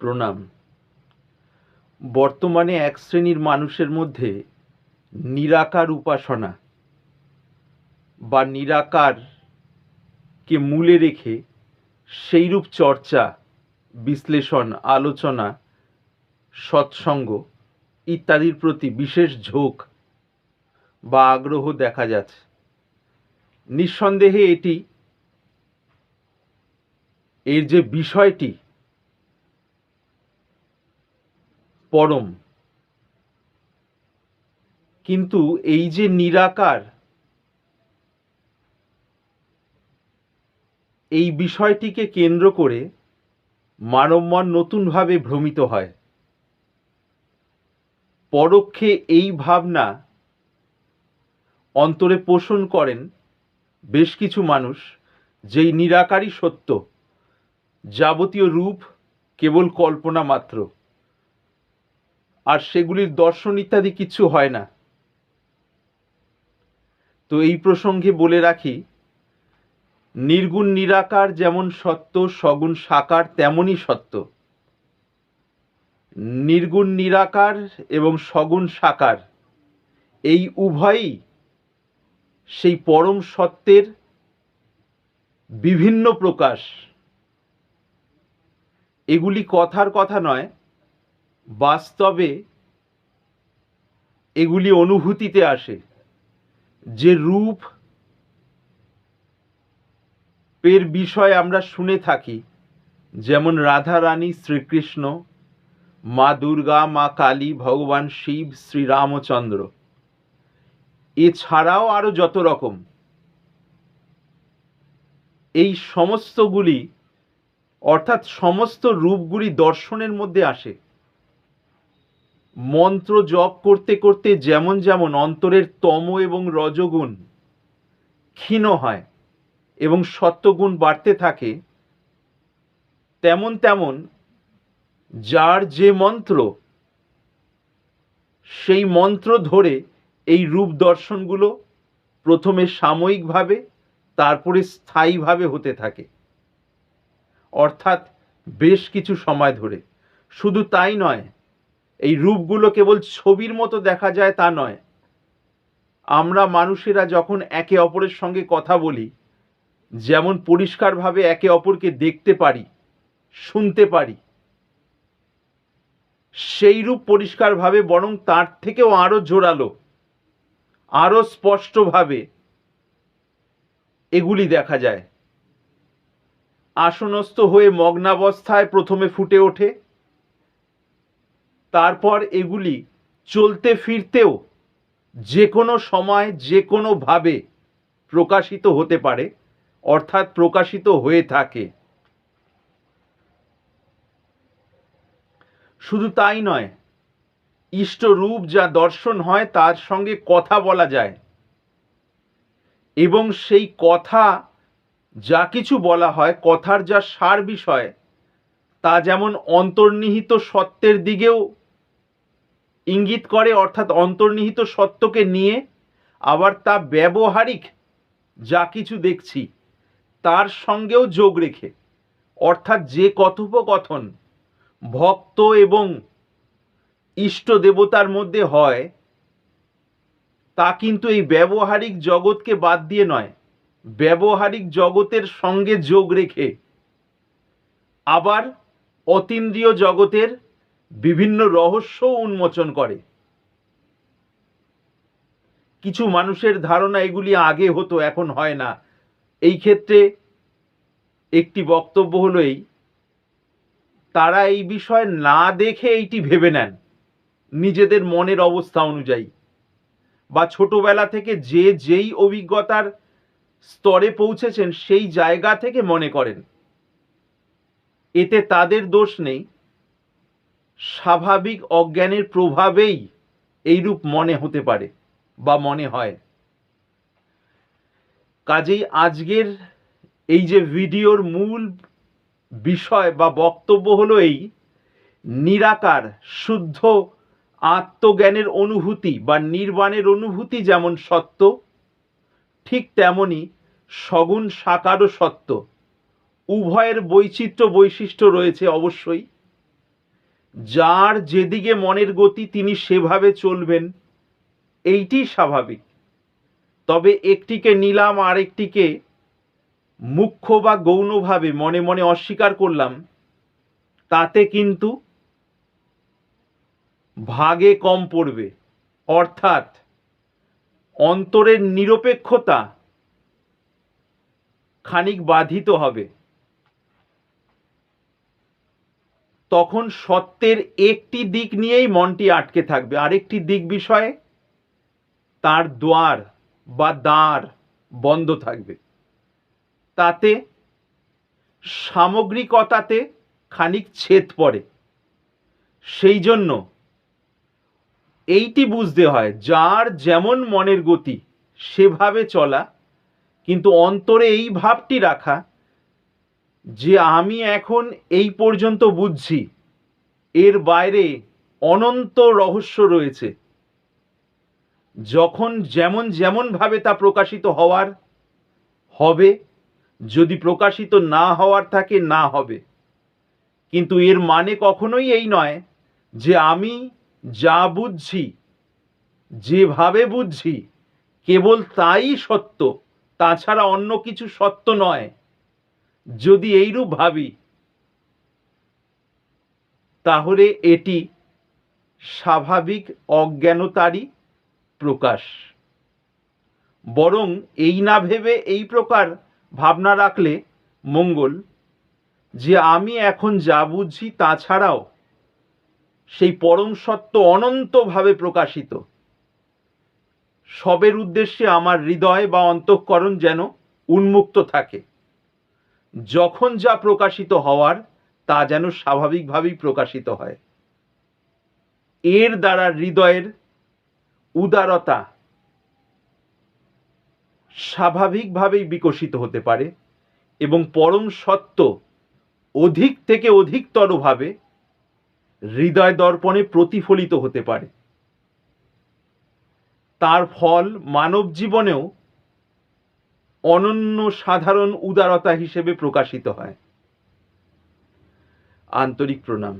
প্রণাম। বর্তমানে এক শ্রেণির মানুষের মধ্যে নিরাকার উপাসনা বা নিরাকারকে মূলে রেখে সেইরূপ চর্চা, বিশ্লেষণ, আলোচনা, সৎসঙ্গ ইত্যাদির প্রতি বিশেষ ঝোঁক বা আগ্রহ দেখা যাচ্ছে। নিঃসন্দেহে এটি এর যে বিষয়টি পরম। কিন্তু এই যে নিরাকার, এই বিষয়টিকে কেন্দ্র করে মানবমন নতুনভাবে ভ্রমিত হয়। পরোক্ষে এই ভাবনা অন্তরে পোষণ করেন বেশ কিছু মানুষ, যেই নিরাকারই সত্য, যাবতীয় রূপ কেবল কল্পনা মাত্র। আর সেগুলির দর্শন ইত্যাদি কিছু হয় না। তো এই প্রসঙ্গে বলে রাখি, নির্গুণ নিরাকার যেমন সত্য, সগুণ সাকার তেমনই সত্য। নির্গুণ নিরাকার এবং সগুণ সাকার, এই উভয়ই সেই পরম সত্যের বিভিন্ন প্রকাশ। এগুলি কথার কথা নয় বাস্তবে এগুলি অনুভূতিতে আসে। যে রূপ এর বিষয় আমরা শুনে থাকি, যেমন রাধা রানী শ্রীকৃষ্ণ, মা দুর্গা, মা কালী, ভগবান শিব শ্রীরামচন্দ্র এছাড়াও আরও যত রকম। এই সমস্তগুলি অর্থাৎ সমস্ত রূপগুলি দর্শনের মধ্যে আসে। মন্ত্র জপ করতে করতে যেমন যেমন অন্তরের তম এবং রজগুণ ক্ষীণ হয় এবং সত্যগুণ বাড়তে থাকে, তেমন তেমন যার যে মন্ত্র, সেই মন্ত্র ধরে এই রূপ দর্শনগুলো প্রথমে সাময়িকভাবে, তারপরে স্থায়ীভাবে হতে থাকে। অর্থাৎ বেশ কিছু সময় ধরে। শুধু তাই নয় এই রূপগুলো কেবল ছবির মতো দেখা যায় তা নয়। আমরা মানুষেরা যখন একে অপরের সঙ্গে কথা বলি, যেমন পরিষ্কারভাবে একে অপরকে দেখতে পারি, শুনতে পারি, সেই রূপ পরিষ্কারভাবে বরং তার থেকেও আরও জোরালো আরও স্পষ্টভাবে এগুলি দেখা যায়। আসনস্থ হয়ে মগ্নাবস্থায় প্রথমে ফুটে ওঠে। তারপর এগুলি চলতে ফিরতেও যে কোনো সময় যে কোনোভাবে প্রকাশিত হতে পারে, অর্থাৎ প্রকাশিত হয়ে থাকে। শুধু তাই নয় ইষ্ট রূপ যা দর্শন হয় তার সঙ্গে কথা বলা যায় এবং সেই কথা যা কিছু বলা হয়, কথার যা সার বিষয়, তা যেমন অন্তর্নিহিত সত্যের দিকেও ইঙ্গিত করে অর্থাৎ অন্তর্নিহিত সত্যকে নিয়ে, আবার তা ব্যবহারিক যা কিছু দেখছি, তার সঙ্গেও যোগ রেখে, অর্থাৎ যে কথোপকথন ভক্ত এবং ইষ্ট দেবতার মধ্যে হয়, তা কিন্তু এই ব্যবহারিক জগৎকে বাদ দিয়ে নয়, ব্যবহারিক জগতের সঙ্গে যোগ রেখে, আবার অতীন্দ্রিয় জগতের বিভিন্ন রহস্য উন্মোচন করে। কিছু মানুষের ধারণা এগুলি আগে হতো, এখন হয় না। এই ক্ষেত্রে একটি বক্তব্য হলো এই, তারা এই বিষয় না দেখে এইটি ভেবে নেন, নিজেদের মনের অবস্থা অনুযায়ী। বা ছোটবেলা থেকে যে যেই অভিজ্ঞতার স্তরে পৌঁছেছেন সেই জায়গা থেকে মনে করেন। এতে তাদের দোষ নেই। স্বাভাবিক অজ্ঞানের প্রভাবেই এইরূপ মনে হতে পারে বা মনে হয়। কাজেই আজকের এই যে ভিডিওর মূল বিষয় বা বক্তব্য হলো এই, নিরাকার, শুদ্ধ আত্মজ্ঞানের অনুভূতি বা নির্বাণের অনুভূতি যেমন সত্য, ঠিক তেমনি সগুণ সাকারও সত্য। উভয়ের বৈচিত্র্য বৈশিষ্ট্য রয়েছে অবশ্যই। যার যেদিকে মনের গতি তিনি সেভাবে চলবেন, এইটি স্বাভাবিক। তবে একটিকে নিলাম আর একটিকে মুখ্য বা গৌণভাবে মনে মনে অস্বীকার করলাম, তাতে কিন্তু ভাগে কম পড়বে। অর্থাৎ অন্তরের নিরপেক্ষতা খানিক বাধিত হবে। তখন সত্যের একটি দিক নিয়েই মনটি আটকে থাকবে। আরেকটি দিক বিষয়ে তার দ্বার বা দ্বার বন্ধ থাকবে। তাতে সামগ্রিকতাতে খানিক ছেদ পড়ে। সেই জন্য এইটি বুঝতে হয়, যার যেমন মনের গতি, সেভাবে চলা, কিন্তু অন্তরে এই ভাবটি রাখা যে আমি এখন এই পর্যন্ত বুঝছি, এর বাইরে অনন্ত রহস্য রয়েছে। যখন যেমন যেমনভাবে তা প্রকাশিত হওয়ার, হবে, যদি প্রকাশিত না হওয়ার থাকে, না হবে। কিন্তু এর মানে কখনোই এই নয় যে আমি যা বুঝছি, যেভাবে বুঝছি, কেবল তাই সত্য, তাছাড়া অন্য কিছু সত্য নয়। যদি এইরূপ ভাবি, তাহলে এটি স্বাভাবিক অজ্ঞানতারই প্রকাশ। বরং এই না ভেবে এই প্রকার ভাবনা রাখলে মঙ্গল, যে আমি এখন যা বুঝছি তাছাড়াও সেই পরম সত্য অনন্তভাবে প্রকাশিত। সবের উদ্দেশ্যে আমার হৃদয় বা অন্তঃকরণ যেন উন্মুক্ত থাকে। যখন যা প্রকাশিত হওয়ার, তা যেন স্বাভাবিকভাবেই প্রকাশিত হয়। এর দ্বারা হৃদয়ের উদারতা স্বাভাবিকভাবেই বিকশিত হতে পারে এবং পরম সত্য অধিক থেকে অধিকতরভাবে হৃদয় দর্পণে প্রতিফলিত হতে পারে। তার ফল মানব জীবনেও অনন্য সাধারণ উদারতা হিসেবে প্রকাশিত হয়। আন্তরিক প্রণাম।